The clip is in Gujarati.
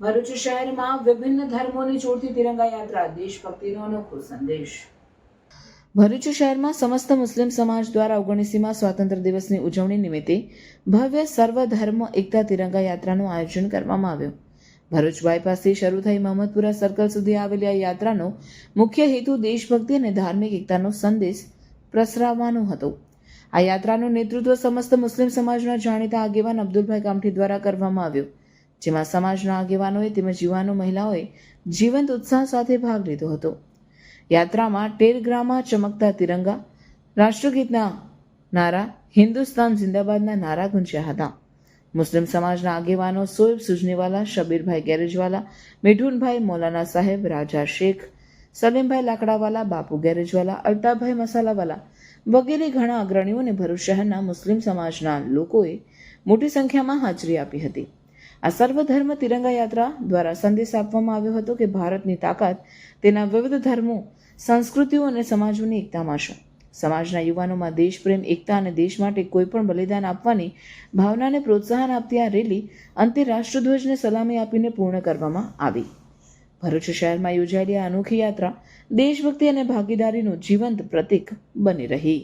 ભરૂચ શહેરમાં વિભિન્ન ધર્મોની જોડતી તિરંગા યાત્રા દેશભક્તિનો અનોખો સંદેશ. ભરૂચ શહેરમાં સમસ્ત મુસ્લિમ સમાજ દ્વારા ઓગણીસીમાં સ્વાતંત્ર્ય દિવસની ઉજવણી નિમિત્તે ભવ્ય સર્વધર્મ એકતા તિરંગા યાત્રાનું આયોજન કરવામાં આવ્યું. ભરૂચ બાયપાસથી શરૂ થઈ મહમદપુરા સર્કલ સુધી આવેલી આ યાત્રાનો મુખ્ય હેતુ દેશભક્તિ અને ધાર્મિક એકતાનો સંદેશ પ્રસરાવવાનો હતો. આ યાત્રાનું નેતૃત્વ સમસ્ત મુસ્લિમ સમાજના જાણીતા આગેવાન અબ્દુલભાઈ કામઠી દ્વારા કરવામાં આવ્યું. જેમાં સમાજના આગેવાનોએ તેમજ યુવાનો મહિલાઓએ જીવંત ઉત્સાહ સાથે ભાગ લીધો હતો. યાત્રામાં ટેરગ્રામાં ચમકતા તિરંગા, રાષ્ટ્રગીતના નારા, હિન્દુસ્તાન જિંદાબાદના નારા ગુંજ્યા હતા. મુસ્લિમ સમાજના આગેવાનો સોએબ સુજનીવાલા, શબીરભાઈ ગેરેજવાલા, મિઠુનભાઈ મૌલાના સાહેબ, રાજા શેખ, સલીમભાઈ લાકડાવાલા, બાપુ ગેરેજવાલા અલ્તાભાઈ મસાલાવાલા વગેરે ઘણા અગ્રણીઓને ભરૂચ શહેરના મુસ્લિમ સમાજના લોકોએ મોટી સંખ્યામાં હાજરી આપી હતી. આ સર્વધર્મ તિરંગા યાત્રા દ્વારા સંદેશ આપવામાં આવ્યો હતો કે ભારતની તાકાત તેના વિવિધ ધર્મો, સંસ્કૃતિઓ અને સમાજોની એકતામાં છે સમાજના યુવાનોમાં દેશપ્રેમ, એકતા અને દેશ માટે કોઈપણ બલિદાન આપવાની ભાવનાને પ્રોત્સાહન આપતી આ રેલી અંતે રાષ્ટ્રધ્વજને સલામી આપીને પૂર્ણ કરવામાં આવી. ભરૂચ શહેરમાં યોજાયેલી આ અનોખી યાત્રા દેશભક્તિ અને ભાગીદારીનું જીવંત પ્રતીક બની રહી.